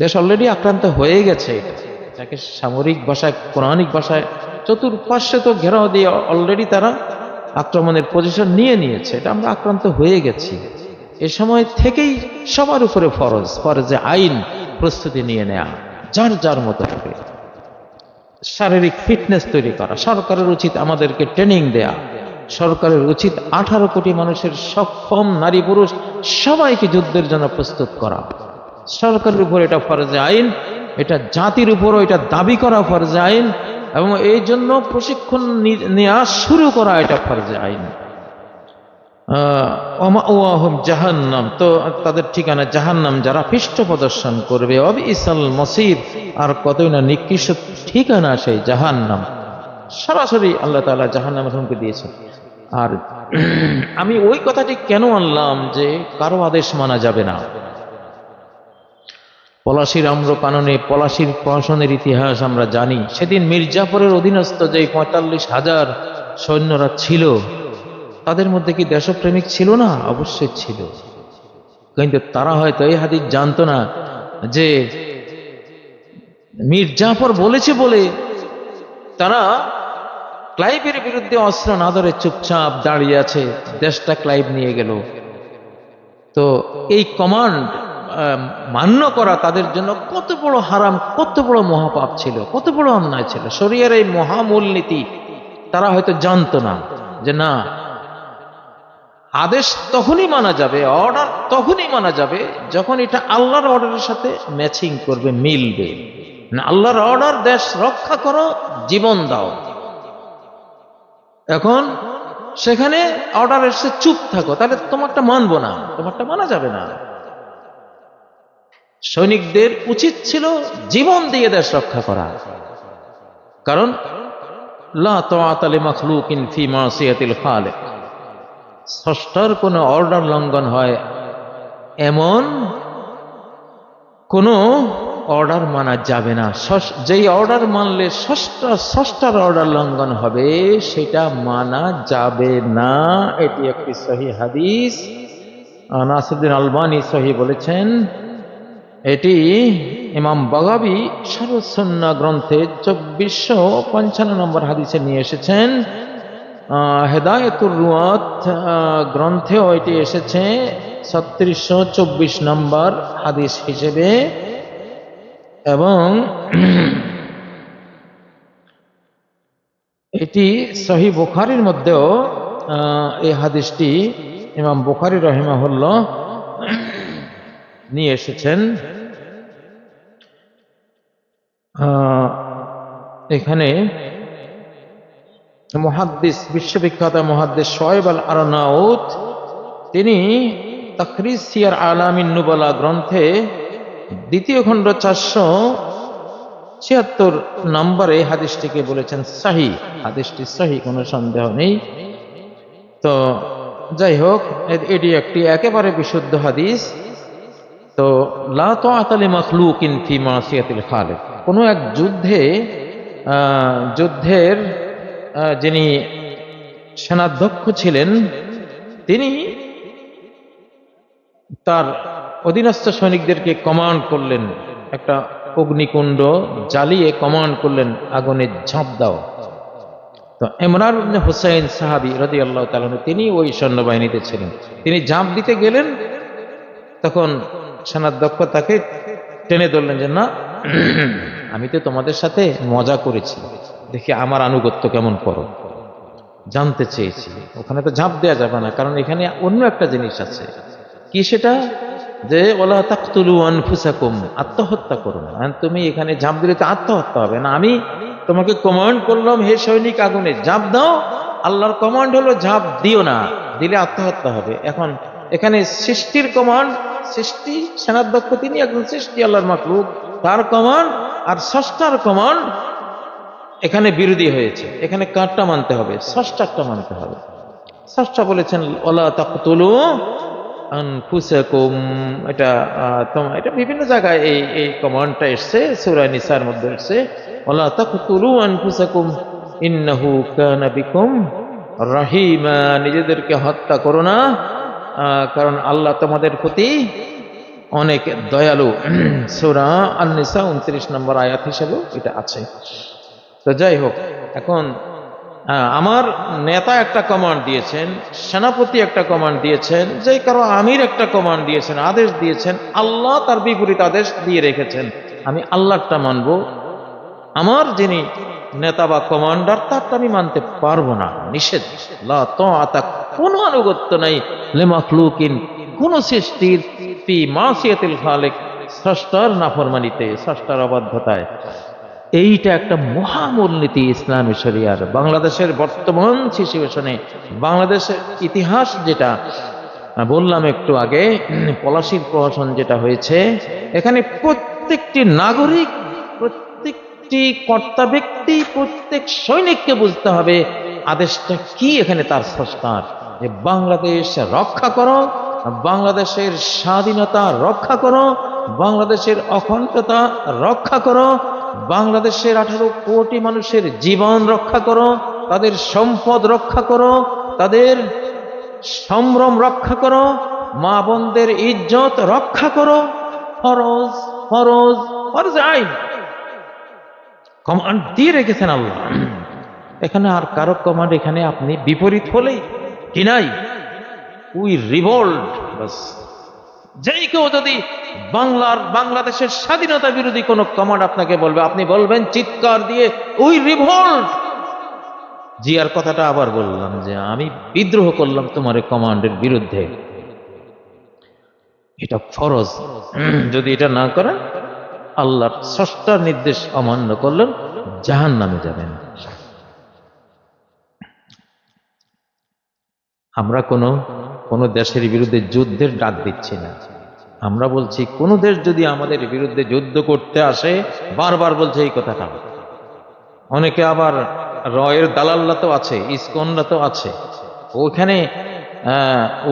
দেশ অলরেডি আক্রান্ত হয়ে গেছে। যাকে সামরিক ভাষায়, পৌরাণিক ভাষায় চতুর্পার্শ্বে তো ঘেরাও দিয়ে অলরেডি তারা আক্রমণের পজিশন নিয়ে নিয়েছে। এটা আমরা আক্রান্ত হয়ে গেছি। এ সময় থেকেই সবার উপরে ফরজ, ফরজে আইন প্রস্তুতি নিয়ে নেয়া, যার যার মতো হবে। শারীরিক ফিটনেস তৈরি করা, সরকারের উচিত আমাদেরকে ট্রেনিং দেয়া। সরকারের উচিত আঠারো কোটি মানুষের সক্ষম নারী পুরুষ সবাইকে যুদ্ধের জন্য প্রস্তুত করা। সরকারের উপর এটা ফরজে আইন, এটা জাতির উপরও এটা দাবি করা ফরজে আইন, এবং এই জন্য প্রশিক্ষণ নেওয়া শুরু করা এটা ফরজে আইন। ওয়াহম জাহান্নাম, তো তাদের ঠিকানা জাহান্নাম যারা পৃষ্ঠ প্রদর্শন করবে অবি ইসাল মসির আর কতই না নিকৃষ্ট ঠিকানা সেই জাহান্নাম। সরাসরি আল্লাহ তাআলা জাহান্নামের হুমকি দিয়েছেন আর আমি ওই কথাটি কেন আনলাম যে কারও আদেশ মানা যাবে না? পলাশির আম্র কাননে পলাশির প্রশাসনের ইতিহাস আমরা জানি। সেদিন মির্জাফরের অধীনস্থ যে পঁয়তাল্লিশ হাজার সৈন্যরা ছিল, তাদের মধ্যে কি দেশপ্রেমিক ছিল না? অবশ্যই ছিল। কিন্তু তারা হয়তো এই হাদিস জানতো না যে মীর জাফর বলেছে বলে তারা ক্লাইভের বিরুদ্ধে অস্ত্র না ধরে চুপচাপ দাঁড়িয়ে আছে। দেশটা ক্লাইভ নিয়ে গেল। তো এই কমান্ড মান্য করা তাদের জন্য কত বড় হারাম, কত বড় মহাপাপ ছিল, কত বড় অন্যায় ছিল। শরীরের এই মহামূলনীতি তারা হয়তো জানতো না যে না, আদেশ তখনই মানা যাবে অর্ডার তখনই মানা যাবে যখন এটা আল্লাহর অর্ডারের সাথে ম্যাচিং করবে, মিলবে। না, আল্লাহর অর্ডার দেশ রক্ষা করো, জীবন দাও। এখন সেখানে অর্ডার এসে চুপ থাকো, তাহলে তোমারটা মানবো না, তোমারটা মানা যাবে না। সৈনিকদের উচিত ছিল জীবন দিয়ে দেশ রক্ষা করা। কারণ ষষ্ঠার কোনো অর্ডার লঙ্ঘন হয় এমন কোনো অর্ডার মানা যাবে না। যেই অর্ডার মানলে ষষ্ঠা ষষ্ঠার অর্ডার লঙ্ঘন হবে সেটা মানা যাবে না। এটি একটি সহি হাদিস। আহ, নাসিরুদ্দিন আলবানি সহি বলেছেন এটি ইমাম বাগাবি সরসন্না গ্রন্থে চব্বিশশো পঞ্চান্ন নম্বর হাদিসে নিয়ে এসেছেন। হেদায়তুর রুয়াত গ্রন্থেও এটি এসেছে ছত্রিশশো চব্বিশ নম্বর হাদিস হিসেবে। এবং এটি সহি বুখারির মধ্যেও এই হাদিসটি ইমাম বুখারি রহিমাহুল্লাহ নিয়ে এসেছেন। এখানে মহাদ্দিস, বিশ্ববিখ্যাত মহাদ্দিস শোয়েব আল আরনাউত তিনি তখরিস সিয়ার আলামিন নুবলা গ্রন্থে দ্বিতীয় খণ্ড চারশো ছিয়াত্তর নম্বরে হাদিসটিকে বলেছেন, সাহি হাদিসটি সাহি, কোনো সন্দেহ নেই। তো যাই হোক, এটি একটি একেবারে বিশুদ্ধ হাদিস। তো লা তাআতালি মাখলুকিন ফি মাসিয়াতিল খালিক। কোনো এক যুদ্ধে যুদ্ধের যিনি সেনাধ্যক্ষ ছিলেন, তিনি তার অধীনস্থ সৈনিকদেরকে কমান্ড করলেন, একটা অগ্নিকুণ্ড জ্বালিয়ে কমান্ড করলেন, আগুনে ঝাঁপ দাও। তো ইবনে হুসাইন সাহাবি রদি আল্লাহ তিনি ওই সৈন্যবাহিনীতে ছিলেন। তিনি ঝাঁপ দিতে গেলেন, তখন সেনাধ্যক্ষ তাকে টেনে ধরলেন যে, না, আমি তো তোমাদের সাথে মজা করেছি। দেখি আমার আনুগত্য কেমন করো। জানতে চেয়েছি। ওখানে তো ঝাঁপ দেওয়া যাবে না, কারণ এখানে অন্য একটা জিনিস আছে। কি সেটা? যে, ওলা তাকতুলু আনফুসাকুম, আত্মহত্যা করো না। তুমি এখানে ঝাঁপ দিলে তো আত্মহত্যা হবে না। আমি তোমাকে কমান্ড করলাম, হে সৈনিক আগুনে ঝাঁপ দাও। আল্লাহর কমান্ড হলো ঝাঁপ দিও না, দিলে আত্মহত্যা হবে। এখন এখানে সৃষ্টির কমান্ড সৃষ্টি সেনাধ্যক্ষ তিনি একজন সৃষ্টি আল্লাহর মাকলুক তার কমান্ড আর ষষ্ঠার কমান্ড এখানে বিরোধী হয়েছে। এখানে কারটা মানতে হবে ষষ্ঠারটা মানতে হবে। ষষ্ঠা বলেছেন ওলা তাকতুলু আনফুসাকুম। এটা আহ, তোমা- এটা বিভিন্ন জায়গায় এই এই কমান্ডটা এসছে সূরা নিসার মধ্যে এসছে। ওলা তাকতুলু আনফুসাকুম ইন্নাহু কানা বিকুম রাহিমা। নিজেদেরকে হত্যা করো না। কারণ আল্লাহ তোমাদের প্রতি অনেক দয়ালু। সুরা আল নিসা উনত্রিশ নম্বর আয়াত হিসেবেও এটা আছে। তো যাই হোক, এখন আমার নেতা একটা কমান্ড দিয়েছেন, সেনাপতি একটা কমান্ড দিয়েছেন, যে কারও আমির একটা কমান্ড দিয়েছেন, আদেশ দিয়েছেন, আল্লাহ তার বিপরীত আদেশ দিয়ে রেখেছেন। আমি আল্লাহটা মানব। আমার যিনি নেতা বা কমান্ডার তারটা আমি মানতে পারব না। নিষেধ। লা তাআতা, কোনো আনুগত্য নাই। লেমাখলুকিন কোন সৃষ্টির ফি মাসিয়াতিল খালিক স্রষ্টার নাফরমানিতে স্রষ্টার অবাধ্যতায়। এইটা একটা মহামূলনীতি ইসলামী শরিয়ার। বাংলাদেশের বর্তমান সিচুয়েশনে, বাংলাদেশের ইতিহাস যেটা বললাম একটু আগে, পলাশির প্রহসন যেটা হয়েছে, এখানে প্রত্যেকটি নাগরিক প্রত্যেকটি কর্তা ব্যক্তি, প্রত্যেক সৈনিককে বুঝতে হবে আদেশটা কি এখানে তার স্রষ্টার। যে বাংলাদেশ রক্ষা করো, বাংলাদেশের স্বাধীনতা রক্ষা করো, বাংলাদেশের অখণ্ডতা রক্ষা করো, বাংলাদেশের আঠারো কোটি মানুষের জীবন রক্ষা করো, তাদের সম্পদ রক্ষা করো, তাদের সম্ভ্রম রক্ষা করো, মা বোনদের ইজ্জত রক্ষা করো। ফরজ ফরজ ফরজ আইন। কমান্ড দিয়ে রেখেছেন আল্লাহ। এখানে আর কারও কমান্ড এখানে আপনি বিপরীত হলেই কি নাই? উই রিভোল্ট যেই কেউ যদি বাংলার, বাংলাদেশের স্বাধীনতা বিরোধী কোনো কমান্ড আপনাকে বলবে, আপনি বলবেন চিৎকার দিয়ে, উই রিভোল্ট জিয়ার কথাটা আবার বললাম যে আমি বিদ্রোহ করলাম তোমার কমান্ডের বিরুদ্ধে। এটা ফরজ। যদি এটা না করেন আল্লাহর ষষ্ঠার নির্দেশ অমান্য করলেন জাহান নামে যাবেন। আমরা কোনো কোনো দেশের বিরুদ্ধে যুদ্ধের ডাক দিচ্ছি না। আমরা বলছি, কোনো দেশ যদি আমাদের বিরুদ্ধে যুদ্ধ করতে আসে, বারবার বলছে এই কথাটা। অনেকে আবার রয়ের দালাল্লা তো আছে, ইসকনরা তো আছে। ওখানে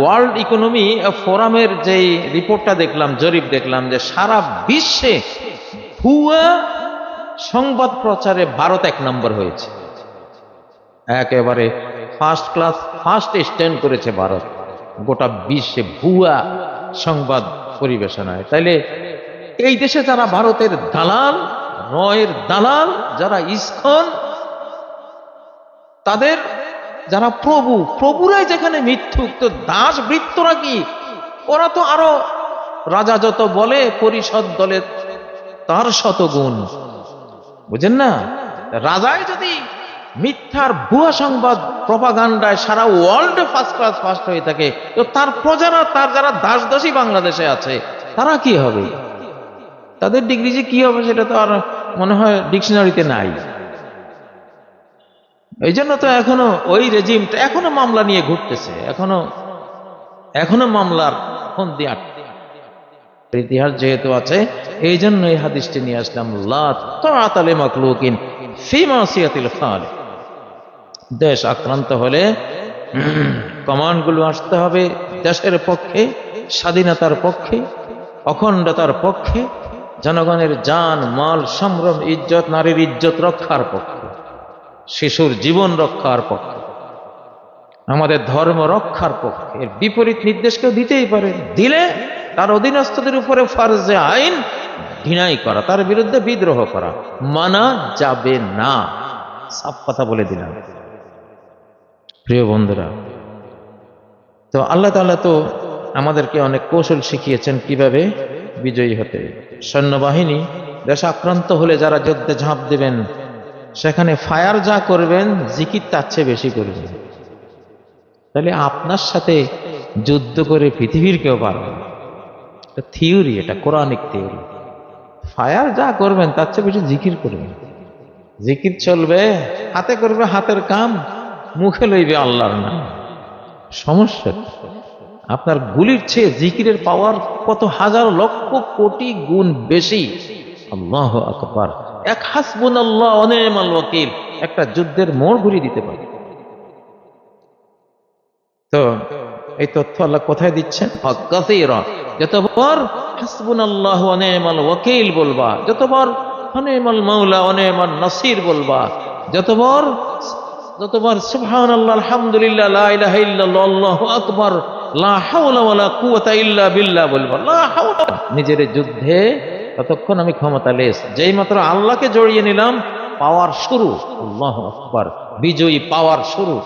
ওয়ার্ল্ড ইকোনমি ফোরামের যেই রিপোর্টটা দেখলাম, জরিপ দেখলাম যে সারা বিশ্বে ভুয়া সংবাদ প্রচারে ভারত এক নম্বর হয়েছে। একেবারে ফার্স্ট ক্লাস ফার্স্ট স্ট্যান্ড করেছে ভারত। গোটা বিশ্বে ভুয়া সংবাদ পরিবেশনায়। তাইলে এই দেশে যারা ভারতের দালাল, রয়ের দালাল, যারা ইস্কন, তাদের যারা প্রভু, প্রভুরাই যেখানে মিথ্যুক, তো দাস বৃত্তরা কি? ওরা তো আরও রাজা যত বলে, পরিষদ দলে তার শতগুণ। বুঝেন না? রাজাই যদি মিথ্যার ভুয়া সংবাদ প্রপাগান্ডায় সারা ওয়ার্ল্ডে ফার্স্ট ক্লাস ফার্স্ট হয়ে থাকে, তো তার প্রজারা, তার যারা দাস দাসী বাংলাদেশে আছে, তারা কি হবে? তাদের ডিগ্রি যে কি হবে সেটা তো আর মনে হয় ডিকশনারিতে নাই। এই জন্য তো এখনও ওই রেজিমটা এখনও মামলা নিয়ে ঘুরতেছে। এখনও এখনও মামলার ফোন দিয়ে ইতিহাস যেহেতু আছে এই জন্য এই হাদিসটি নিয়ে আসলাম লাতালে মাকলুকিন দেশ আক্রান্ত হলে কমান্ডগুলো আসতে হবে দেশের পক্ষে, স্বাধীনতার পক্ষে, অখণ্ডতার পক্ষে, জনগণের জান, মাল, সম্ভ্রম, ইজ্জত, নারীর ইজ্জত রক্ষার পক্ষে, শিশুর জীবন রক্ষার পক্ষে, আমাদের ধর্ম রক্ষার পক্ষে। এর বিপরীত নির্দেশ কেউ দিতেই পারে। দিলে তার অধীনস্থদের উপরে ফার্জে আইন ঘৃণাই করা, তার বিরুদ্ধে বিদ্রোহ করা। মানা যাবে না। সব কথা বলে দিলাম। প্রিয় বন্ধুরা, তো আল্লাহ তাআলা তো আমাদেরকে অনেক কৌশল শিখিয়েছেন কীভাবে বিজয়ী হতে। সৈন্যবাহিনী দেশ আক্রান্ত হলে যারা যুদ্ধে ঝাঁপ দেবেন, সেখানে ফায়ার যা করবেন, জিকির তার চেয়ে বেশি করবেন। তাহলে আপনার সাথে যুদ্ধ করে পৃথিবীর কেউ পারবে না। থিওরি এটা কোরআনিক থিওরি ফায়ার যা করবেন, তার চেয়ে বেশি জিকির করবেন। জিকির চলবে, হাতে করবে হাতের কাম, মুখে লইবে আল্লাহর নাম। সমস্যা আপনার গুলির চেয়ে জিকিরের পাওয়ার কত হাজার লক্ষ কোটি গুণ বেশি? আল্লাহ আকবার। এক হাসবুন আল্লাহ অনেমাল ওয়াকিল। একটা যুদ্ধের মোড় ঘুরিয়ে দিতে পারে। তো এই তথ্য আল্লাহ কোথায় দিচ্ছেন? যতবার হাসবুন আল্লাহ অনেমাল ওয়াকিল বলবা, যতবার অনেমাল মাওলা অনেমাল নাসির বলবা, যতবার যতবার সুবহান আল্লাহ আলহামদুলিল্লাহ, লা ইলাহা ইল্লাল্লাহ, আল্লাহু আকবার, লা হাওলা ওয়ালা কুওয়াতা ইল্লা বিল্লাহ বলব, লা হাওলা। নিজের যুদ্ধে ততক্ষণ আমি ক্ষমতা লেস যেই মাত্র আল্লাহকে জড়িয়ে নিলাম, পাওয়ার শুরু, আল্লাহ আকবার, বিজয়ী পাওয়ার শুরু।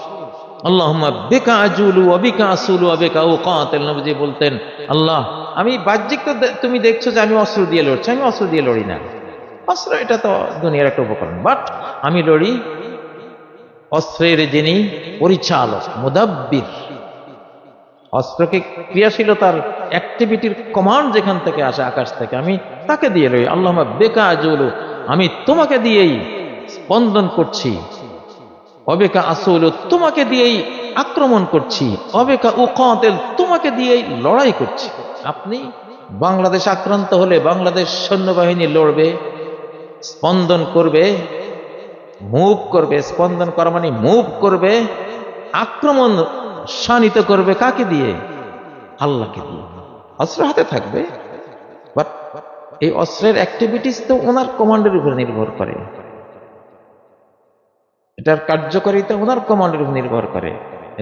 আল্লাহুম্মা বিকা আজুলু ওয়া বিকা আসুলু ওয়া বিকা উকাতিল নবীজি বলতেন, আল্লাহ, আমি বাহ্যিক তো তুমি দেখছ যে আমি অস্ত্র দিয়ে লড়ছি, আমি অস্ত্র দিয়ে লড়ি না। অস্ত্র এটা তো দুনিয়ার একটা উপকরণ বাট আমি লড়ি অস্ত্রের যিনি পরিচালক, মুদাব্বির। অস্ত্রকে ক্রিয়াশীলতার অ্যাক্টিভিটির কমান্ড যেখান থেকে আসে, আকাশ থেকে, আমি তাকে দিয়ে লই আল্লাহ বেকা আজুলু, আমি তোমাকে দিয়েই স্পন্দন করছি। অবেকা আসল, তোমাকে দিয়েই আক্রমণ করছি। অবেকা ও উকাতেল, তোমাকে দিয়েই লড়াই করছি। আপনি বাংলাদেশ আক্রান্ত হলে বাংলাদেশ সৈন্যবাহিনী লড়বে, স্পন্দন করবে, মুভ করবে। স্পন্দন করা মানে মুভ করবে, আক্রমণ শানিত করবে কাকে দিয়ে? আল্লাহকে দিয়ে। অস্ত্র হাতে থাকবে বাট এই অস্ত্রের অ্যাক্টিভিটিস তো ওনার কমান্ডের উপর নির্ভর করে। এটার কার্যকারিতা ওনার কমান্ডের উপর নির্ভর করে।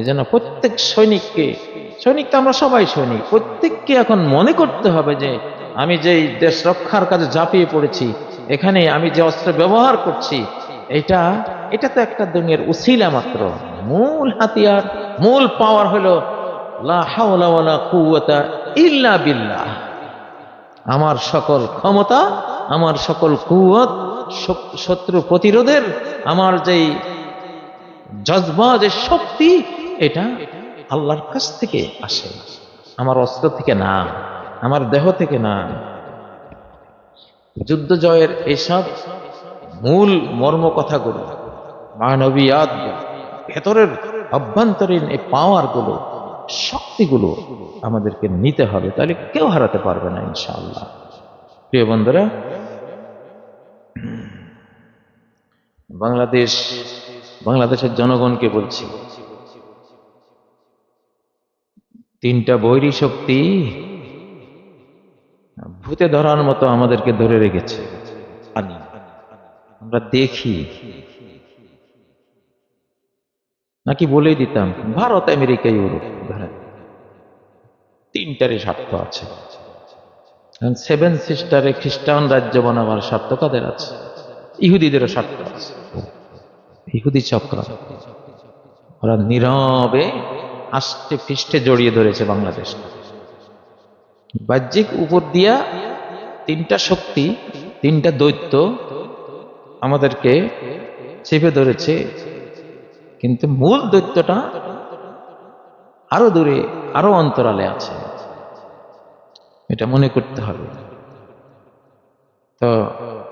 এই জন্য প্রত্যেক সৈনিককে, সৈনিক তো আমরা সবাই সৈনিক, প্রত্যেককে এখন মনে করতে হবে যে আমি যেই দেশ রক্ষার কাজে ঝাঁপিয়ে পড়েছি, এখানে আমি যে অস্ত্র ব্যবহার করছি, এটা এটা তো একটা দুনিয়ার উসিলা মাত্র। মূল হাতিয়ার, মূল পাওয়ার হলো ইল্লা বিল্লাহ। আমার সকল ক্ষমতা, আমার সকল কুয়ত শত্রু প্রতিরোধের, আমার যেই জজবা যে শক্তি, এটা আল্লাহর কাছ থেকে আসে। আমার অস্ত্র থেকে না, আমার দেহ থেকে না। যুদ্ধ জয়ের এসব মূল মর্ম কথাগুলো মানবীয়াত ভেতরের অভ্যন্তরীণ এই পাওয়ারগুলো শক্তিগুলো আমাদেরকে নিতে হবে, তাহলে কেউ হারাতে পারবে না, ইনশাআল্লাহ। প্রিয় বন্ধুরা, বাংলাদেশ বাংলাদেশের জনগণকে বলছি, তিনটা বৈরী শক্তি ভূতে ধরার মতো আমাদেরকে ধরে রেখেছে। আমরা দেখি। নাকি বলেই দিতাম, ভারত, আমেরিকা, ইউরোপ তিনটারই স্বার্থ আছে। সেভেন সিস্টারে খ্রিস্টান রাজ্য বানাবার স্বার্থ কাদের আছে? ইহুদিদেরও স্বার্থ আছে। ইহুদি চক্র। ওরা নীরবে আষ্টে ফিষ্টে জড়িয়ে ধরেছে বাংলাদেশ। বাহ্যিক উপর দিয়া তিনটা শক্তি, তিনটা দৈত্য আমাদেরকে চেপে ধরেছে। কিন্তু মূল দৈত্যটা আরও দূরে, আরও অন্তরালে আছে। এটা মনে করতে হবে। তো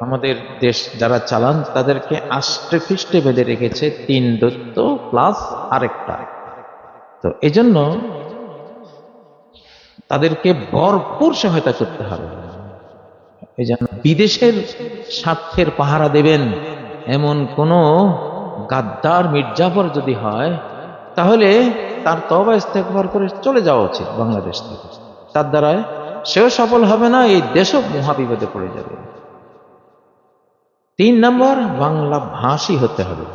আমাদের দেশ যারা চালান, তাদেরকে আষ্টে ফিষ্টে বেঁধে রেখেছে তিন দৈত্য প্লাস আরেকটা। তো এই জন্য তাদেরকে ভরপুর সহায়তা করতে হবে। এই জন্য বিদেশের স্বার্থের পাহারা দেবেন এমন কোন গাদ্দার মির্জাফর যদি হয়, তাহলে তার তবা ইস্তেকবার করে চলে যাওয়া উচিত বাংলাদেশ থেকে। তার দ্বারায় সেও সফল হবে না, এই দেশও মহাবিপদে পড়ে যাবে। তিন নম্বর, বাংলা ভাষী হতে হবে।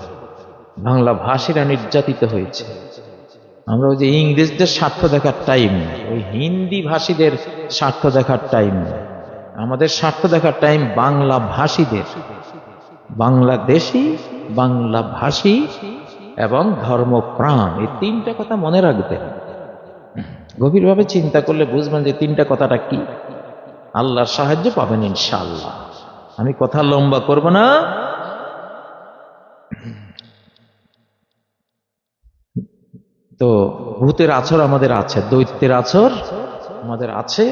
বাংলা ভাষীরা নির্যাতিত হয়েছে। আমরা ওই যে ইংরেজদের স্বার্থ দেখার টাইম ওই হিন্দি ভাষীদের স্বার্থ দেখার টাইম আমাদের স্বার্থ দেখার টাইম বাংলা ভাষীদের। বাংলাদেশি বাংলা ভাষী এবং ধর্মপ্রাণ, এই তিনটা কথা মনে রাখবেন গভীরভাবে চিন্তা করলে বুঝবেন যে তিনটা কথাটা কি। আল্লাহর সাহায্য পাবেন ইনশাআল্লাহ। আমি কথা লম্বা করব না। তো ভূতের আছর আমাদের আছে, দৈত্যের আছর আমাদের আছে।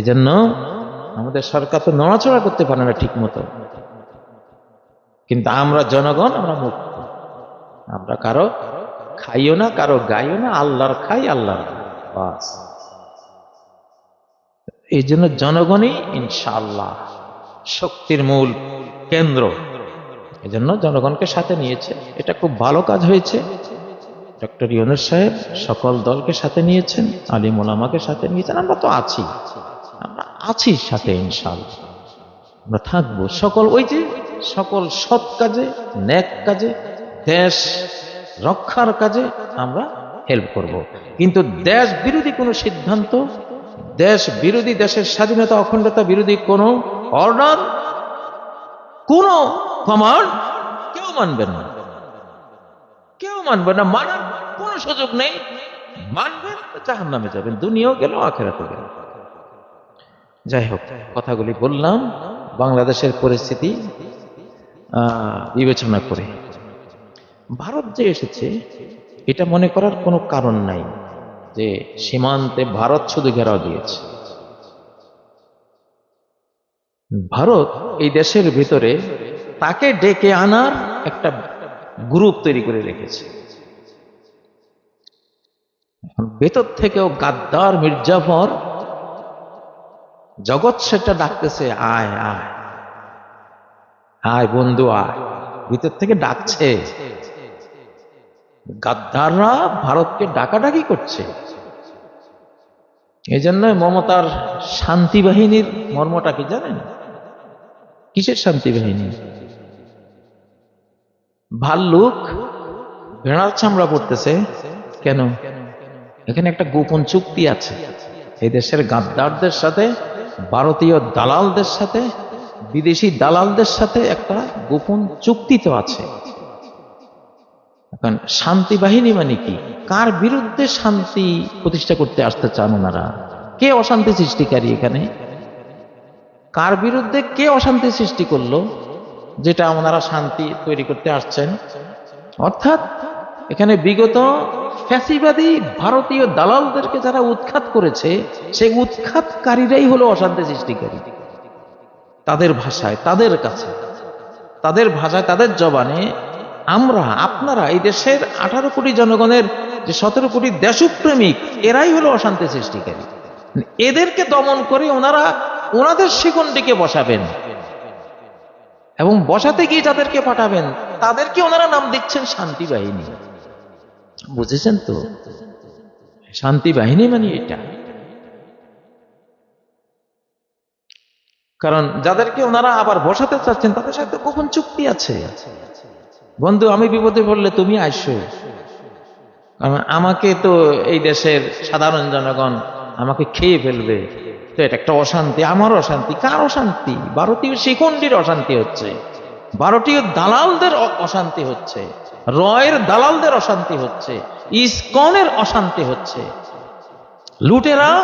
এজন্য আমাদের সরকার তো নড়াচড়া করতে পারে না ঠিক মতো কিন্তু আমরা জনগণ, আমরা মুক্ত আমরা কারও খাইও না, কারও গাইও না, আল্লাহর খাই, আল্লাহর এই জন্য জনগণই ইনশাআল্লাহ। শক্তির মূল কেন্দ্র। এই জন্য জনগণকে সাথে নিয়েছে। এটা খুব ভালো কাজ হয়েছে। ডক্টর ইউনুস সাহেব সকল দলকে সাথে নিয়েছেন আলিম ওলামাকে সাথে নিয়েছেন। আমরা তো আছি। আমরা আছি সাথে, ইনশাআল্লাহ। আমরা থাকব। সকল ওই যে সকল সৎ কাজে, ন্যাক কাজে, দেশ রক্ষার কাজে আমরা হেল্প করব। কিন্তু দেশ বিরোধী কোনো সিদ্ধান্ত দেশ বিরোধী, দেশের স্বাধীনতা, অখণ্ডতা বিরোধী কোনো অর্ডার কোনো কমান্ড কেউ মানবে না। কেউ মানবে না, মানার কোনো সুযোগ নেই। মানবেন জাহান নামে যাবেন, দুনিয়াও গেল আখেরাতে গেল। যাই হোক, কথাগুলি বললাম, বাংলাদেশের পরিস্থিতি বিবেচনা করে। ভারত যে এসেছে, এটা মনে করার কোনো কারণ নাই। যে সীমান্তে ভারত শুধু ঘেরাও দিয়েছে। ভারত এই দেশের ভিতরে তাকে ডেকে আনার একটা গ্রুপ তৈরি করে রেখেছে। ভেতর থেকেও গাদ্দার, মির্জাফর, জগৎ সেটা ডাকতেছে, আয় আয়। আয় বন্ধু, আয়। ভিতর থেকে ডাকছে। গাদ্দাররা ভারতকে ডাকাডাকি করছে। এই জন্য মমতার শান্তি বাহিনীর মর্মটা কি জানেন? কিসের শান্তি বাহিনী? ভাল্লুক ভেড়ার চামড়া পড়তেছে কেন? এখানে একটা গোপন চুক্তি আছে। এই দেশের গাদ্দারদের সাথে, ভারতীয় দালালদের সাথে, বিদেশি দালালদের সাথে একটা গোপন চুক্তি তো আছে। এখন শান্তি বাহিনী মানে কি? কার বিরুদ্ধে শান্তি প্রতিষ্ঠা করতে আসতে চান ওনারা? কে অশান্তি সৃষ্টিকারী এখানে? কার বিরুদ্ধে কে অশান্তি সৃষ্টি করল যেটা ওনারা শান্তি তৈরি করতে আসছেন? অর্থাৎ এখানে বিগত ফ্যাসিবাদী ভারতীয় দালালদেরকে যারা উৎখাত করেছে, সেই উৎখাতকারীরাই হলো অশান্তি সৃষ্টিকারী। তাদের ভাষায়, তাদের কাছে, তাদের ভাষায়, তাদের জবানে আমরা, আপনারা, এই দেশের আঠারো কোটি জনগণের যে সতেরো কোটি দেশপ্রেমিক, এরাই হলো অশান্তি সৃষ্টিকারী। এদেরকে দমন করে ওনারা ওনাদের শিকন্ডিকে বসাবেন। এবং বসাতে গিয়ে যাদেরকে পাঠাবেন, তাদেরকে ওনারা নাম দিচ্ছেন শান্তি বাহিনী। বুঝেছেন তো? শান্তি বাহিনী মানে এটা। কারণ যাদেরকে ওনারা আবার বসাতে চাচ্ছেন, তাদের সাথে গোপন চুক্তি আছে। বন্ধু, আমি বিপদে পড়লে তুমি আসো। কারণ আমাকে তো এই দেশের সাধারণ জনগণ আমাকে খেয়ে ফেলবে। তো এটা একটা অশান্তি, আমার অশান্তি, কার অশান্তি? ভারতীয় শিখণ্ডীর অশান্তি হচ্ছে। ভারতীয় দালালদের অশান্তি হচ্ছে। রয়ের দালালদের অশান্তি হচ্ছে। ইসকনের অশান্তি হচ্ছে। লুটেরা,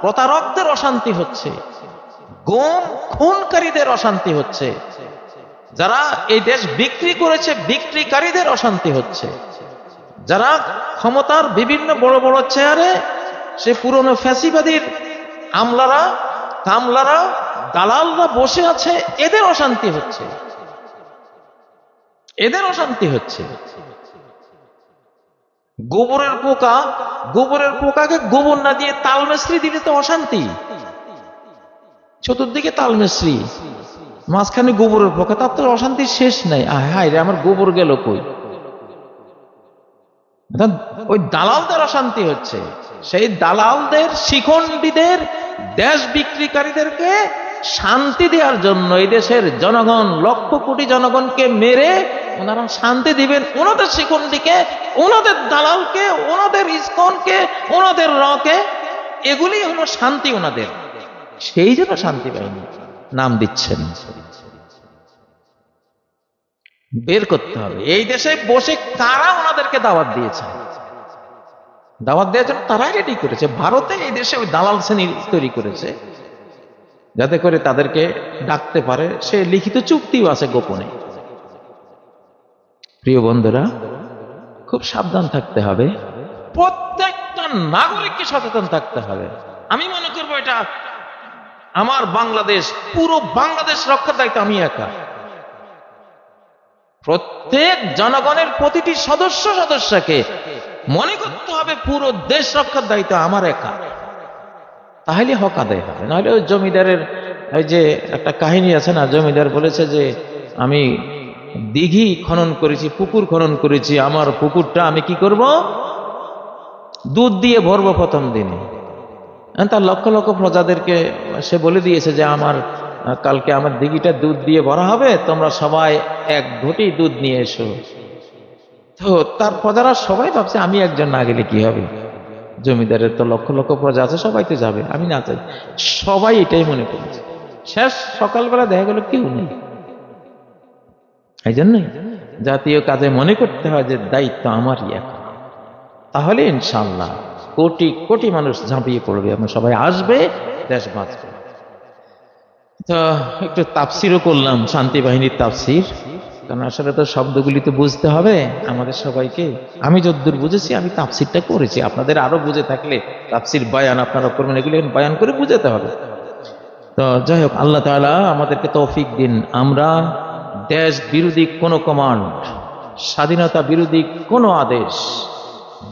প্রতারকদের অশান্তি হচ্ছে। গম খুনকারীদের অশান্তি হচ্ছে। যারা এই দেশ বিক্রি করেছে, বিক্রিকারীদের অশান্তি হচ্ছে। যারা ক্ষমতার বিভিন্ন বড় বড় চেয়ারে সে পুরনো ফ্যাসিবাদীর আমলারা কামলারা দালালরা বসে আছে, এদের অশান্তি হচ্ছে। এদের অশান্তি হচ্ছে। গোবরের পোকা, গোবরের পোকাকে গোবর না দিয়ে তালমেশ্রী দিলে তো অশান্তি। চতুর্দিকে তালমেশ্রী মাঝখানে গোবরের পোকা তার তো অশান্তির শেষ নাই। হায় রে, আমার গোবর গেল কই? ওই দালালদের অশান্তি হচ্ছে। সেই দালালদের, শিখণ্ডীদের, দেশ বিক্রিকারীদেরকে শান্তি দেওয়ার জন্য এই দেশের জনগণ, লক্ষ কোটি জনগণকে মেরে ওনারা শান্তি দিবেন। ওনাদের শিখণ্ডীকে, ওনাদের দালালকে, ওনাদের ইস্কনকে, ওনাদের রকে, এগুলি হলো শান্তি ওনাদের। সেই জন্য শান্তি বাহিনী নাম দিচ্ছেন। বের করতে হবে। এই দেশে বসে কারা ওনাদেরকে দাওয়াত দিয়েছে। দাওয়াত দেওয়ার জন্য তারাই রেডি করেছে। ভারতে এই দেশে ওই দালাল শ্রেণি তৈরি করেছে। যাতে করে তাদেরকে ডাকতে পারে। সে লিখিত চুক্তিও আছে গোপনে। প্রিয় বন্ধুরা, খুব সাবধান থাকতে হবে। প্রত্যেকটা নাগরিককে সচেতন থাকতে হবে। আমি মনে করব এটা আমার বাংলাদেশ, পুরো বাংলাদেশ রক্ষার দায়িত্ব আমি একা। প্রত্যেক জনগণের প্রতিটি সদস্য সদস্যকে মনে করতে হবে পুরো দেশ রক্ষার দায়িত্ব আমার একা। তাহলে হক আদায় হবে। নাহলে ওই জমিদারের, ওই যে একটা কাহিনী আছে না, জমিদার বলেছে যে, আমি দিঘি খনন করেছি, পুকুর খনন করেছি, আমার পুকুরটা আমি কি করব? দুধ দিয়ে ভরবো প্রথম দিনে। তার লক্ষ লক্ষ প্রজাদেরকে সে বলে দিয়েছে যে আমার কালকে আমার দিঘিটা দুধ দিয়ে ভরা হবে, তোমরা সবাই এক ঘটি দুধ নিয়ে এসো। তো তার প্রজারা সবাই ভাবছে, আমি একজন না গেলে কি হবে? জমিদারের তো লক্ষ লক্ষ প্রজা আছে, সবাই তো যাবে, আমি না চাই। সবাই এটাই মনে করছে। শেষ সকালবেলা দেখা গেল কেউ নেই। এই জন্যই জাতীয় কাজে মনে করতে হয় যে দায়িত্ব আমারই এখন। তাহলে ইনশাল্লাহ কোটি কোটি মানুষ ঝাঁপিয়ে পড়বে এবং সবাই আসবে, দেশ বাঁচবে। তো একটু তাফসিরও করলাম, শান্তি বাহিনীর তাফসির। কারণ আসলে তো শব্দগুলি তো বুঝতে হবে আমাদের সবাইকে। আমি যদ্দূর বুঝেছি, আমি তাফসিরটা করেছি। আপনাদের আরও বুঝে থাকলে তাফসির বয়ান আপনারা করবেন, এগুলি বয়ান করে বুঝাতে হবে। তো যাই হোক, আল্লাহ তাআলা আমাদেরকে তৌফিক দিন। আমরা দেশ বিরোধী কোনো কমান্ড স্বাধীনতা বিরোধী কোনো আদেশ,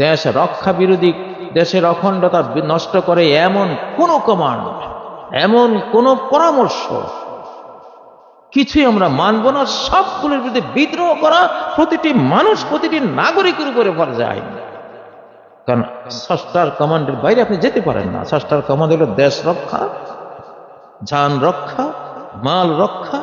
দেশ রক্ষা বিরোধী দেশের অখণ্ডতা নষ্ট করে এমন কোনো কমান্ড এমন কোনো পরামর্শ কিছুই আমরা মানব না, সবগুলোর বিরুদ্ধে বিদ্রোহ করা প্রতিটি মানুষ, প্রতিটি নাগরিকের উপরে পর্যায় কারণ ষষ্ঠার কমান্ডের বাইরে আপনি যেতে পারেন না। ষষ্ঠার কমান্ড হলো দেশ রক্ষা যান রক্ষা, মাল রক্ষা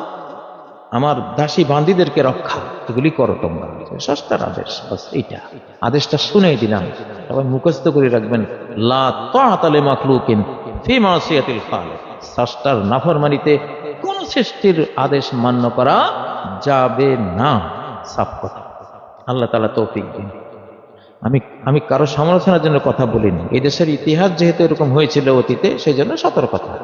আমার দাসী বান্দিদেরকে রক্ষা, এগুলি করো তোমরা। সস্তার আদেশ, বাস এইটা। আদেশটা শুনেই দিলাম। সবাই মুখস্থ করে রাখবেন। লা তাআতালে মাখলুকিন ফি মাসিয়াতিল খালিক। সস্তার নাফরমানিতে কোন সৃষ্টির আদেশ মান্য করা যাবে না। সাফ কথা। আল্লাহ তাআলা তৌফিক দিন। আমি আমি কারও সমালোচনার জন্য কথা বলিনি। এই দেশের ইতিহাস যেহেতু এরকম হয়েছিল অতীতে সেই জন্য সতর্কতা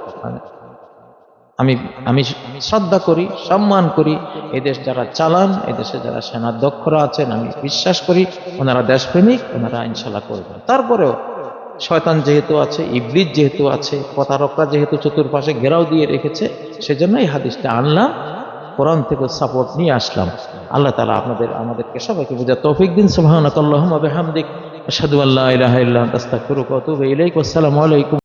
আমি আমি শ্রদ্ধা করি, সম্মান করি। এদেশ যারা চালান এদেশে যারা সেনাধ্যক্ষরা আছেন, আমি বিশ্বাস করি ওনারা দেশপ্রেমিক, ওনারা ইনশাল্লাহ করবেন। তারপরেও শয়তান যেহেতু আছে ইবলিজ যেহেতু আছে, প্রতারকরা যেহেতু চতুর্পাশে ঘেরাও দিয়ে রেখেছে, সেজন্য এই হাদিসটা আনলাম, কোরআন থেকে সাপোর্ট নিয়ে আসলাম। আল্লাহ তালা আপনাদের আমাদেরকে সবাইকে বুঝা তৌফিক দিন। সুবহানাকাল্লাহুম্মা বিহামদিক, আশহাদু আল্লা ইলাহা আতুবু আলাইকুম।